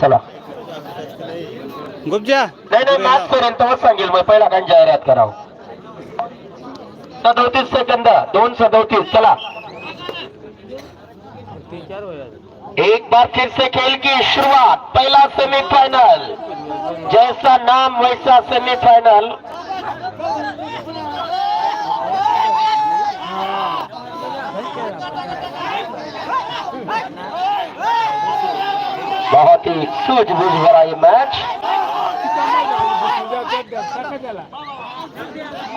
चला. गुपजा. नाही नाही मॅच करेन तेव्हाच सांगेल. मग पहिला काय जाहिरात करावं सदोतीस सेकंद दोन सदोतीस चला. एक बार फिर से खेल की शुरुआत पहला सेमीफाइनल जैसा नाम वैसा सेमीफाइनल सूझबूझ भरा ये मैच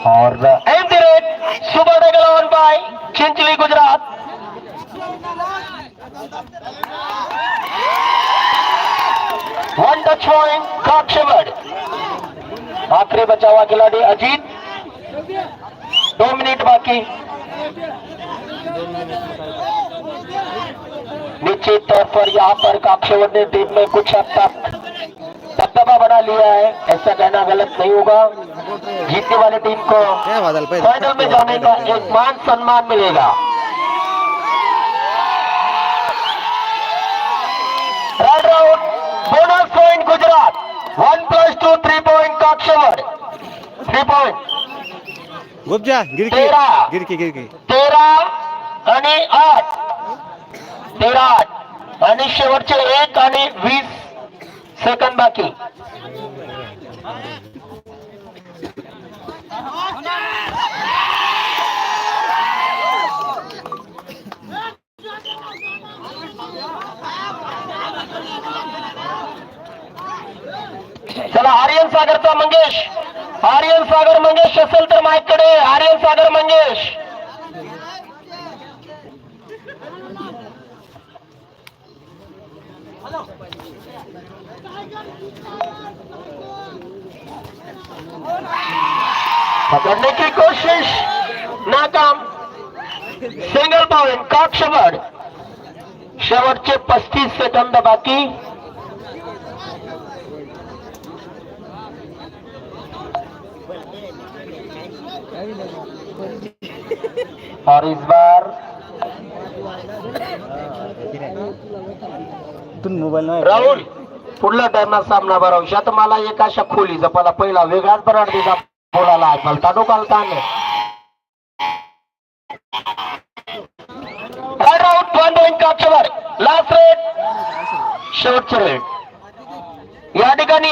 और and the raid super डेगल on by Chinchali Gujarat one touch point काक्षवड आखिरी बचा हुआ खिलाड़ी अजीत दो मिनट बाकी निश्चित तौर पर यहाँ पर काक्षवड ने टीम में कुछ हद तक दबदबा बना लिया है। ऐसा कहना गलत नहीं होगा। जीतने वाली टीम को फाइनल में जाने का एक मान सम्मान मिलेगा। Third round bonus point Gujarat. One plus two three point काक्षवड three point गुपजा गिरकी तेरा. गिरकी गिरकी तेरा आणि आठ। तेरा आठ आणि शेवटचे एक आणि वीस सेकंद बाकी. चला आर्यन सागरचा मंगेश. आर्यन सागर मंगेश असेल तर माझ्याकडे आर्यन सागर मंगेश. पकड़ने की कोशिश, नाकाम। सिंगल पॉइंट काक शवर शेवटचे पस्तीस सेकंद बाकी। और इस बार तू मोबाईल नाही. राहुल पुढल्या टाइमात सामना भरवशात मला एक अशा खोली जपाला पहिला वेगळाच बराड दिला. बोलायला ऐकलता नो कालता out one point last raid शेवटचे रेट या ठिकाणी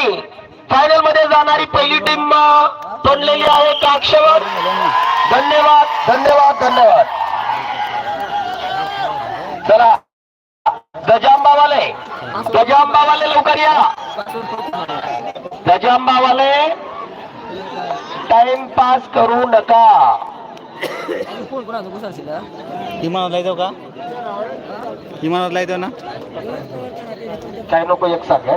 फायनलमध्ये जाणारी पहिली टीम तोडलेली आहे काक्षवर. धन्यवाद धन्यवाद धन्यवाद. चला. गजांबावाले गजांबावाले लवकर या. गजांबावाले टाइम पास करू नका. विमानात येतो का? विमानात येतो ना? काय नको एक सांग